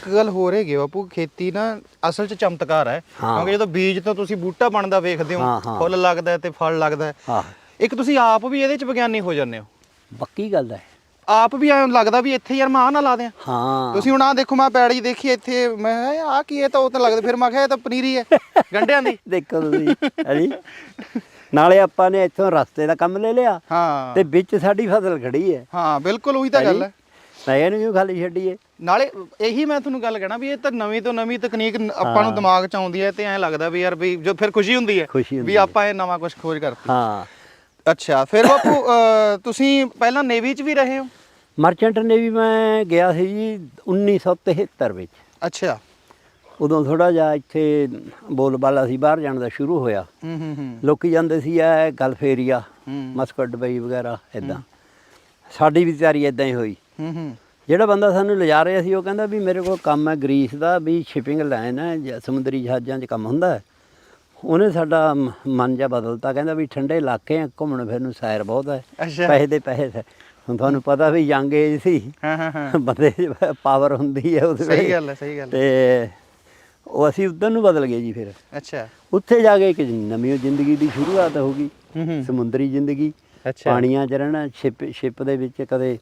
ਇੱਕ ਗੱਲ ਹੋਰ ਹੈਗੀ ਬਾਪੂ ਖੇਤੀ ਨਾ ਅਸਲ 'ਚ ਚਮਤਕਾਰ ਹੈ। ਹਾਂ। ਕਿਉਂਕਿ ਜਦੋਂ ਬੀਜ ਤੋਂ ਤੁਸੀਂ ਬੂਟਾ ਬਣਦਾ ਵੇਖਦੇ ਹੋ ਹਾਂ, ਹਾਂ। ਫੁੱਲ ਲੱਗਦਾ ਹੈ ਤੇ ਫਲ ਲੱਗਦਾ ਹੈ। ਹਾਂ। ਇੱਕ ਤੁਸੀਂ ਆਪ ਵੀ ਇਹਦੇ 'ਚ ਵਿਗਿਆਨੀ ਹੋ ਜਾਂਦੇ ਹੋ। ਪੱਕੀ ਗੱਲ ਹੈ। ਆਪ ਵੀ ਐਂ ਲੱਗਦਾ ਵੀ ਇੱਥੇ ਯਾਰ ਮੈਂ ਆਹ ਨਾ ਲਾ ਦਿਆਂ। ਹਾਂ। ਤੁਸੀਂ ਹੁਣ ਆ ਦੇਖੋ ਮੈਂ ਪੈੜੀ ਦੇਖੀ ਇੱਥੇ ਮੈਂ ਆ ਕੀ ਇਹ ਤਾਂ ਉਹ ਤਾਂ ਲੱਗਦਾ ਫਿਰ ਮੈਂ ਕਿਹਾ ਇਹ ਤਾਂ ਪਨੀਰੀ ਹੈ ਗੰਢਿਆਂ ਦੀ। ਦੇਖੋ ਤੁਸੀਂ ਹਾਂਜੀ ਨਾਲੇ ਆਪਾਂ ਨੇ ਇੱਥੋਂ ਰਸਤੇ ਦਾ ਕੰਮ ਲੈ ਲਿਆ। ਹਾਂ। ਤੇ ਵਿੱਚ ਸਾਡੀ ਫਸਲ ਖੜੀ ਹੈ। ਹਾਂ ਬਿਲਕੁਲ ਉਹੀ ਤਾਂ ਗੱਲ ਹੈ। ਮੈਂ ਇਹਨੂੰ ਕਿਉਂ ਖਾਲੀ ਛੱਡੀਏ? ਨਾਲੇ ਇਹੀ ਮੈਂ ਤੁਹਾਨੂੰ ਗੱਲ ਕਹਿਣਾ ਵੀ ਇਹ ਤਾਂ ਨਵੀਂ ਤੋਂ ਨਵੀਂ ਤਕਨੀਕ ਨ- ਆਪਾਂ ਨੂੰ ਦਿਮਾਗ 'ਚ ਆਉਂਦੀ ਹੈ ਤੇ ਐਂ ਲੱਗਦਾ ਵੀ ਯਾਰ ਵੀ ਜੋ ਫਿਰ ਖੁਸ਼ੀ ਹੁੰਦੀ ਹੈ ਹੁੰਦੀ ਵੀ ਆਪਾਂ ਇਹ ਨਵਾਂ ਕੁਝ ਖੋਜ ਕਰਤੀ। ਹਾਂ। ਅੱਛਾ ਫਿਰ ਬਾਪੂ ਅਹ, ਤੁਸੀਂ ਪਹਿਲਾਂ ਨੇਵੀ 'ਚ ਵੀ ਰਹੇ ਹੋ? ਮਰਚੈਂਟ ਨੇਵੀ ਮੈਂ ਗਿਆ ਸੀ ਜੀ 1973 ਵਿੱਚ। ਅੱਛਾ। ਉਦੋਂ ਥੋੜਾ ਜਿਹਾ ਇੱਥੇ ਬੋਲਬਾਲਾ ਸੀ ਬਾਹਰ ਜਾਣ ਦਾ ਸ਼ੁਰੂ ਹੋਇਆ। ਹੂੰ ਹੂੰ ਹੂੰ। ਲੋਕੀ ਜਾਂਦੇ ਸੀ ਐ ਗਲਫ ਏਰੀਆ ਹੂੰ। ਮਸਕਟ ਦੁਬਈ ਵਗੈਰਾ ਇਦਾਂ ਸਾਡੀ ਵੀ ਤਿਆਰੀ ਇਦਾਂ ਹੀ ਹੋਈ। ਹੂੰ ਹੂੰ ਜਿਹੜਾ ਬੰਦਾ ਸਾਨੂੰ ਲਿਜਾ ਰਿਹਾ ਸੀ ਉਹ ਕਹਿੰਦਾ ਵੀ ਮੇਰੇ ਕੋਲ ਕੰਮ ਹੈ ਗ੍ਰੀਸ ਦਾ ਵੀ ਸ਼ਿਪਿੰਗ ਲਾਈਨ ਹੈ ਜ- ਸਮੁੰਦਰੀ ਜਹਾਜ਼ਾਂ 'ਚ ਕੰਮ ਹੁੰਦਾ ਹੈ। ਉਹਨੇ ਸਾਡਾ ਮਨ ਜਿਹਾ ਬਦਲਤਾ ਕਹਿੰਦਾ ਵੀ ਠੰਡੇ ਇਲਾਕੇ ਆ ਘੁੰਮਣ ਫਿਰਨ ਨੂੰ ਸੈਰ ਬਹੁਤ ਹੈ। ਪੈਸੇ ਦੇ ਪੈਸੇ। ਹੁਣ ਤੁਹਾਨੂੰ ਪਤਾ ਵੀ ਯੰਗ ਏਜ ਸੀ। ਹਾਂ ਹਾਂ ਹਾਂ। ਬੰਦੇ ਪਾਵਰ ਹੁੰਦੀ ਹੈ ਉਹਦੇ ਸਹੀ। ਗੱਲ ਹੈ ਸਹੀ ਗੱਲ ਤੇ ਉਹ ਅਸੀਂ ਉਧਰ ਨੂੰ ਬਦਲ ਗਏ ਜੀ ਫਿਰ। ਅੱਛਾ। ਉੱਥੇ ਜਾ ਕੇ ਇੱਕ ਨਵੀਂ ਜ਼ਿੰਦਗੀ ਦੀ ਸ਼ੁਰੂਆਤ ਹੋ ਗਈ। ਸਮੁੰਦਰੀ ਜ਼ਿੰਦਗੀ। ਪਾਣੀਆਂ 'ਚ ਰਹਿਣਾ ਸ਼ਿਪ ਸ਼ਿਪ ਦੇ ਵਿੱਚ ਕਦੇ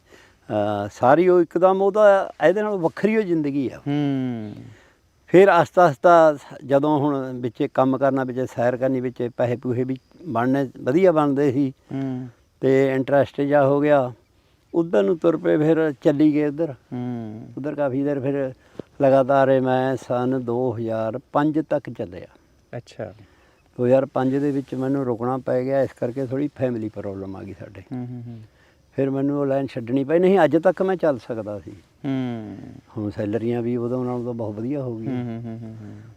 ਸਾਰੀ ਉਹ ਇੱਕਦਮ ਉਹਦਾ ਇਹਦੇ ਨਾਲ ਵੱਖਰੀ ਉਹ ਜ਼ਿੰਦਗੀ ਆ। ਹੂੰ। ਫਿਰ ਆਸਤਾ ਆਸਤਾ ਜਦੋਂ ਹੁਣ ਵਿੱਚ ਕੰਮ ਕਰਨਾ ਵਿੱਚ ਸੈਰ ਕਰਨੀ ਵਿੱਚ ਪੈਸੇ ਪੂਹੇ ਵੀ ਬਣਨੇ ਵਧੀਆ ਬਣਦੇ ਸੀ। ਹੂੰ। ਤੇ ਇੰਟਰਸਟ ਜਾ ਹੋ ਗਿਆ। ਉਧਰ ਨੂੰ ਤੁਰ ਪਏ ਫਿਰ ਚੱਲੀ ਗਏ ਉਧਰ। ਹੂੰ। ਉਧਰ ਕਾਫੀ ਦੇਰ ਫਿਰ ਲਗਾਤਾਰ ਮੈਂ ਸਨ 2005 ਤੱਕ ਚੱਲਿਆ। ਅੱਛਾ। 2005 ਦੇ ਵਿੱਚ ਮੈਨੂੰ ਰੁਕਣਾ ਪੈ ਗਿਆ ਇਸ ਕਰਕੇ ਥੋੜੀ ਫੈਮਿਲੀ ਪ੍ਰੋਬਲਮ ਆ ਗਈ ਸਾਡੇ। ਹੂੰ ਹੂੰ ਹੂੰ। ਫਿਰ ਮੈਨੂੰ ਉਹ ਲਾਈਨ ਛੱਡਣੀ ਪਈ। ਨਹੀਂ ਅੱਜ ਤੱਕ ਮੈਂ ਚੱਲ ਸਕਦਾ ਸੀ। ਹੂੰ। ਹੁਣ ਸੈਲਰੀਆਂ ਵੀ ਉਦੋਂ ਨਾਲੋਂ ਤਾਂ ਬਹੁਤ ਵਧੀਆ ਹੋ ਗਈਆਂ। ਹੂੰ ਹੂੰ ਹੂੰ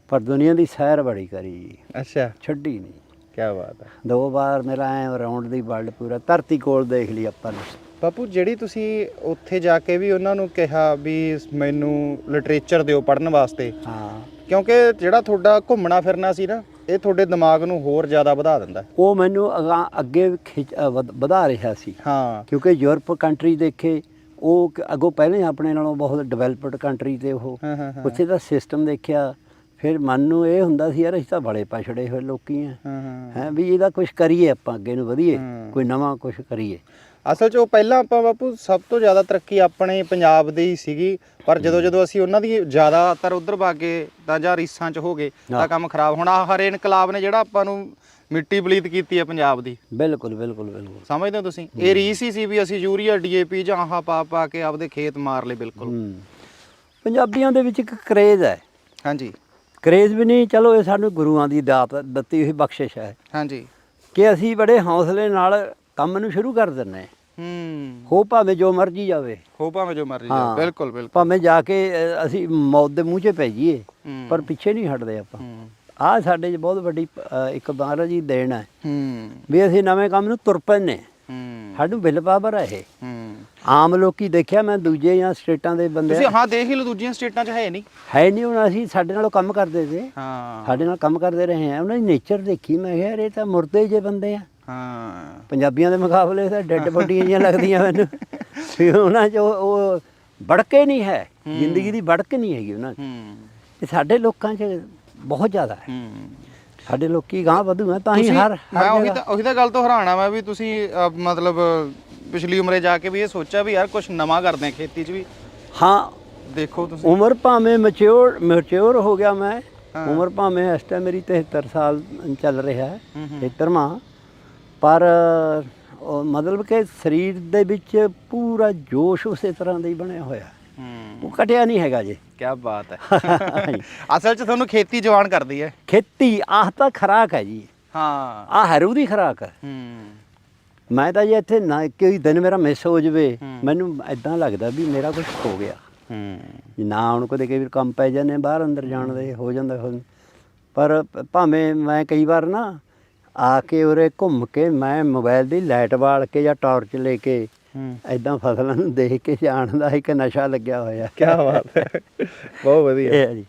ਪਰ ਦੁਨੀਆ ਦੀ ਸੈਰ ਬੜੀ ਕਰੀ। ਜੀ, ਅੱਛਾ। ਛੱਡੀ ਨਹੀਂ। ਕੀ ਬਾਤ ਹੈ। ਦੋ ਵਾਰ ਮੇਰਾ ਐ ਰਾਉਂਡ ਦੀ ਵਰਲਡ ਪੂਰਾ ਧਰਤੀ ਕੋਲ ਦੇਖ ਲਈ ਆਪਾਂ ਨੇ। ਬਾਪੂ ਜਿਹੜੀ ਤੁਸੀਂ ਉੱਥੇ ਜਾ ਕੇ ਵੀ ਉਹਨਾਂ ਨੂੰ ਕਿਹਾ ਵੀ ਮੈਨੂੰ ਲਿਟਰੇਚਰ ਦਿਓ ਪੜ੍ਹਨ ਵਾਸਤੇ ਹਾਂ। ਕਿਉਂਕਿ ਜਿਹੜਾ ਤੁਹਾਡਾ ਘੁੰਮਣਾ ਫਿਰਨਾ ਸੀ ਨਾ ਇਹ ਤੁਹਾਡੇ ਦਿਮਾਗ ਨੂੰ ਹੋਰ ਜ਼ਿਆਦਾ ਵਧਾ ਦਿੰਦਾ ਉਹ ਮੈਨੂੰ ਅਗਾਂਹ ਅੱਗੇ ਖਿੱਚ ਅ, ਵਧ- ਵਧਾ ਰਿਹਾ ਸੀ। ਹਾਂ। ਕਿਉਂਕਿ ਯੂਰਪ ਕੰਟਰੀ ਦੇਖੇ ਉਹ ਕ- ਅੱਗੋਂ ਪਹਿਲਾਂ ਆਪਣੇ ਨਾਲੋਂ ਬਹੁਤ ਡਿਵੈਲਪਡ ਕੰਟਰੀ ਤੇ ਉਹ। ਹਾਂ ਹਾਂ ਹਾਂ। ਉੱਥੇ ਦਾ ਸਿਸਟਮ ਦੇਖਿਆ ਫਿਰ ਮਨ ਨੂੰ ਇਹ ਹੁੰਦਾ ਸੀ ਯਾਰ ਅਸੀਂ ਤਾਂ ਬੜੇ ਪਛੜੇ ਹੋਏ ਲੋਕੀ ਆ। ਹਾਂ ਹਾਂ। ਹੈ ਵੀ ਇਹਦਾ ਕੁਝ ਕਰੀਏ ਆਪਾਂ ਅੱਗੇ ਨੂੰ ਵਧੀਏ। ਹੂੰ। ਕੋਈ ਨਵਾਂ ਕੁਝ ਕਰੀਏ। ਅਸਲ 'ਚ ਉਹ ਪਹਿਲਾਂ ਆਪਾਂ ਬਾਪੂ ਸਭ ਤੋਂ ਜ਼ਿਆਦਾ ਤਰੱਕੀ ਆਪਣੇ ਪੰਜਾਬ ਦੀ ਹੀ ਸੀਗੀ ਪਰ ਜਦੋਂ ਜਦੋਂ ਅਸੀਂ ਉਹਨਾਂ ਦੀ ਜ਼ਿਆਦਾਤਰ ਉਧਰ ਭਾਗੇ ਤਾਂ ਜਾਂ ਰੀਸਾਂ 'ਚ ਹੋ ਗਏ ਤਾਂ। ਕੰਮ ਖਰਾਬ। ਹੋਣਾ ਹਰੇ ਇਨਕਲਾਬ ਨੇ ਜਿਹੜਾ ਆਪਾਂ ਨੂੰ ਮਿੱਟੀ ਪਲੀਤ ਕੀਤੀ ਹੈ ਪੰਜਾਬ ਦੀ। ਬਿਲਕੁਲ ਬਿਲਕੁਲ ਬਿਲਕੁਲ। ਸਮਝਦੇ ਹੋ ਤੁਸੀਂ? ਇਹ ਰੀਸ ਹੀ ਸੀ ਵੀ ਅਸੀਂ ਯੂਰੀਆ ਡੀਏਪੀ ਜਾਂ ਆਹ ਪਾ ਪਾ ਕੇ ਆਪਦੇ ਖੇਤ ਮਾਰ ਲਏ ਬਿਲਕੁਲ। ਪੰਜਾਬੀਆਂ ਦੇ ਵਿੱਚ ਇੱਕ ਕਰੇਜ਼ ਹੈ। ਹਾਂਜੀ। ਕਰੇਜ਼ ਵੀ ਨਹੀਂ ਚਲੋ ਇਹ ਸਾਨੂੰ ਗੁਰੂਆਂ ਦੀ ਦਾਤ ਦਿੱਤੀ ਹੋਈ ਬਖਸ਼ਿਸ਼ ਹੈ। ਹਾਂਜੀ। ਕਿ ਅਸੀਂ ਬੜੇ ਹੌਸਲੇ ਨਾਲ ਕੰਮ ਨੂੰ ਸ਼ੁਰੂ ਕਰ ਦਿੰਨੇ ਹਾਂ। ਹੂੰ। ਹੋ ਭਾਵੇਂ ਜੋ ਮਰਜ਼ੀ ਜਾਵੇ। ਹੋ ਭਾਵੇਂ ਜੋ ਮਰਜ਼ੀ ਹਾਂ। ਬਿਲਕੁਲ ਬਿਲਕੁਲ। ਭਾਵੇਂ ਜਾ ਕੇ ਅ, ਅਸੀਂ ਮੌਤ ਦੇ ਮੂੰਹ 'ਚ ਪੈ ਜਾਈਏ ਹੂੰ। ਪਰ ਪਿੱਛੇ ਨਹੀਂ ਹਟਦੇ ਆਪਾਂ। ਹੂੰ। ਆਹ ਸਾਡੇ 'ਚ ਬਹੁਤ ਵੱਡੀ ਅ, ਇੱਕ ਮਹਾਰਾਜ ਜੀ ਦੇਣ ਹੈ। ਹੂੰ। ਵੀ ਅਸੀਂ ਨਵੇਂ ਕੰਮ ਨੂੰ ਤੁਰ ਪੈਨੇ ਹੂੰ। ਸਾਨੂੰ ਬਿਲ ਪਾਵਰ ਹੈ ਇਹ। ਹੂੰ। ਆਮ ਲੋਕੀ ਦੇਖਿਆ ਮੈਂ ਦੂਜੇ ਜਾਂ ਸਟੇਟਾਂ ਦੇ ਬੰਦੇ ਤੁਸੀਂ ਹਾਂ ਦੇਖ ਹੀ ਲਓ ਦੂਜੀਆਂ ਸਟੇਟਾਂ 'ਚ ਹੈ ਨਹੀਂ। ਹੈ ਨਹੀਂ ਹੁਣ ਅਸੀਂ ਸਾਡੇ ਨਾਲੋਂ ਕੰਮ ਕਰਦੇ ਸੀ। ਹਾਂ। ਸਾਡੇ ਨਾਲ ਕੰਮ ਕਰਦੇ ਰਹੇ ਆ ਉਹਨਾਂ ਦੀ ਨੇਚਰ ਦੇਖੀ ਮੈਂ ਕਿਹਾ ਯਾਰ ਇਹ ਤਾਂ ਮੁਰਦੇ ਜੇ ਬੰਦੇ ਆ। ਹਾਂ। ਪੰਜਾਬੀਆਂ ਦੇ ਮੁਕਾਬਲੇ ਤਾਂ ਡੈੱਡ ਬੋਡੀਆਂ ਜਿਹੀਆਂ ਲੱਗਦੀਆਂ ਮੈਨੂੰ। ਵੀ ਉਹਨਾਂ 'ਚ ਉਹ- ਉਹ ਬੜਕੇ ਨਹੀਂ ਹੈ। ਜ਼ਿੰਦਗੀ ਦੀ ਬੜਕ ਨਹੀਂ ਹੈਗੀ ਉਹਨਾਂ 'ਚ ਹੂੰ। ਇਹ ਸਾਡੇ ਲੋਕਾਂ 'ਚ ਬਹੁਤ ਜ਼ਿਆਦਾ ਹੈ। ਹੂੰ। ਸਾਡੇ ਲੋਕੀ ਗਾਂ ਵਧੂ ਹੈ ਤਾਂ ਹੀ ਤੁਸੀਂ- ਹਰ ਮੈਂ ਹਰ ਉਹੀ ਜਗ੍ਹਾ ਤਾਂ ਉਹੀ ਤਾਂ ਗੱਲ ਤੋਂ ਹੈਰਾਨਾ ਮੈਂ ਵੀ ਤੁਸੀਂ ਅਹ, ਮਤਲਬ ਪਿਛਲੀ ਉਮਰੇ ਜਾ ਕੇ ਵੀ ਇਹ ਸੋਚਿਆ ਵੀ ਯਾਰ ਕੁਝ ਨਵਾਂ ਕਰਦੇ ਆ ਖੇਤੀ 'ਚ ਵੀ। ਹਾਂ। ਦੇਖੋ ਤੁਸੀਂ। ਉਮਰ ਭਾਵੇਂ ਮੈਚੁਰ ਮੈਚੁਰ ਹੋ ਗਿਆ ਮੈਂ। ਉਮਰ ਭਾਵੇਂ ਇਸ ਟਾਈਮ ਮੇਰੀ 73 ਸਾਲ ਚੱਲ ਰਿਹਾ ਹੈ। ਹੂੰ ਹੂੰ। 73ਵਾਂ ਪਰ ਉਹ ਮਤਲਬ ਕਿ ਸਰੀਰ ਦੇ ਵਿੱਚ ਪੂਰਾ ਜੋਸ਼ ਉਸੇ ਤਰ੍ਹਾਂ ਦਾ ਹੀ ਬਣਿਆ ਹੋਇਆ। ਹੂੰ। ਉਹ ਕਟਿਆ ਨਹੀਂ ਹੈਗਾ ਜੀ। ਕੀ ਬਾਤ ਹੈ। ਅਸਲ 'ਚ ਤੁਹਾਨੂੰ ਖੇਤੀ ਜਵਾਨ ਕਰਦੀ ਹੈ। ਖੇਤੀ ਆਹ ਤਾਂ ਖਰਾਕ ਹੈ ਜੀ। ਹਾਂ। ਆਹ ਹਰੂ ਦੀ ਖਰਾਕ ਹੈ। ਹੂੰ। ਮੈਂ ਤਾਂ ਜੀ ਇੱਥੇ ਨਾ ਕੋਈ ਦਿਨ ਮੇਰਾ ਮਿਸ ਹੋ ਜਵੇ। ਮੈਨੂੰ ਐਦਾਂ ਲੱਗਦਾ ਵੀ ਮੇਰਾ ਕੁਝ ਹੋ ਗਿਆ। ਹੂੰ। ਜੇ ਨਾ ਹੁਣ ਕਦੇ ਕਈ ਵਾਰ ਕੰਮ ਪੈ ਜਾਂਦੇ ਬਾਹਰ ਅੰਦਰ ਜਾਣ ਦੇ ਹੋ ਜਾਂਦਾ। ਪਰ ਭਾਵੇਂ ਮੈਂ ਕਈ ਵਾਰ ਨਾ ਆ ਕੇ ਉਰੇ ਘੁੰਮ ਕੇ ਮੈਂ ਮੋਬਾਈਲ ਦੀ ਲਾਈਟ ਬਾਲ ਕੇ ਜਾਂ ਟਾਰਚ ਲੈ ਕੇ ਐਦਾਂ ਫਸਲਾਂ ਨੂੰ ਦੇਖ ਕੇ ਜਾਣ ਦਾ ਇੱਕ ਨਸ਼ਾ ਲੱਗਿਆ ਹੋਇਆ। ਕੀ ਬਾਤ ਹੈ। ਬਹੁਤ ਵਧੀਆ। ਹੈ ਜੀ।